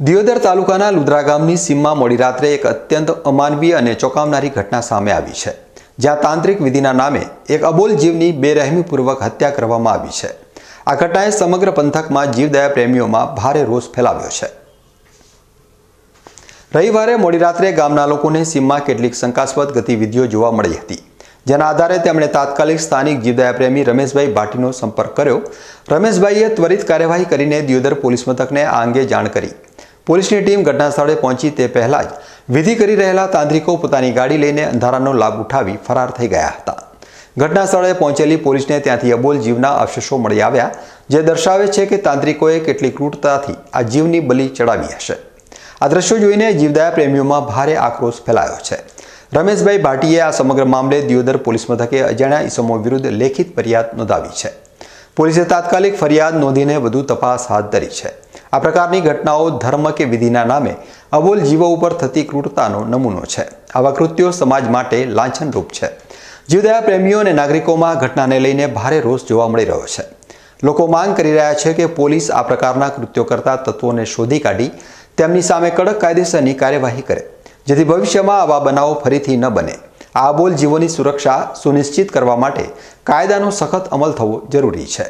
દિયોદર તાલુકાના લુદ્રા ગામની સીમમાં મોડી રાત્રે એક અત્યંત અમાનવીય અને ચોંકાવનારી ઘટના સામે આવી છે, જ્યાં તાંત્રિક વિધિના નામે એક અબોલ જીવની બેરહેમીપૂર્વક હત્યા કરવામાં આવી છે. આ ઘટનાએ સમગ્ર પંથકમાં જીવદયા પ્રેમીઓમાં ભારે રોષ ફેલાવ્યો છે. રવિવારે મોડી રાત્રે ગામના લોકોને સીમમાં કેટલીક શંકાસ્પદ ગતિવિધિઓ જોવા મળી હતી, જેના આધારે તેમણે તાત્કાલિક સ્થાનિક જીવદયા પ્રેમી રમેશભાઈ ભાટીનો સંપર્ક કર્યો. રમેશભાઈએ ત્વરિત કાર્યવાહી કરીને દિયોદર પોલીસ મથકને આ અંગે જાણ કરી પોલીસની ટીમ ઘટનાસ્થળે પહોંચી તે પહેલાં જ વિધિ કરી રહેલા તાંત્રિકો પોતાની ગાડી લઈને અંધારાનો લાભ ઉઠાવી ફરાર થઈ ગયા હતા. ઘટના સ્થળે પહોંચેલી પોલીસને ત્યાંથી અબોલ જીવના અવશેષો મળી આવ્યા, જે દર્શાવે છે કે તાંત્રિકોએ કેટલી ક્રૂરતાથી આ જીવની બલિ ચડાવી હશે. આ દ્રશ્યો જોઈને જીવદયા પ્રેમીઓમાં ભારે આક્રોશ ફેલાયો છે. રમેશભાઈ ભાટીએ આ સમગ્ર મામલે દિયોદર પોલીસ મથકે અજાણ્યા ઇસમો વિરુદ્ધ લેખિત ફરિયાદ નોંધાવી છે. પોલીસે તાત્કાલિક ફરિયાદ નોંધીને વધુ તપાસ હાથ ધરી છે. આ પ્રકારની ઘટનાઓ ધર્મ કે વિધિના નામે અબોલ જીવો ઉપર થતી ક્રૂરતાનો નમૂનો છે. આવા કૃત્યો સમાજ માટે લાંછનરૂપ છે. જીવદયા પ્રેમીઓ અને નાગરિકોમાં ઘટનાને લઈને ભારે રોષ જોવા મળી રહ્યો છે. લોકો માંગ કરી રહ્યા છે કે પોલીસ આ પ્રકારના કૃત્યો કરતા તત્વોને શોધી કાઢી તેમની સામે કડક કાયદેસરની કાર્યવાહી કરે, જેથી ભવિષ્યમાં આવા બનાવો ફરીથી ન બને. આ અબોલ જીવોની સુરક્ષા સુનિશ્ચિત કરવા માટે કાયદાનો સખત અમલ થવો જરૂરી છે.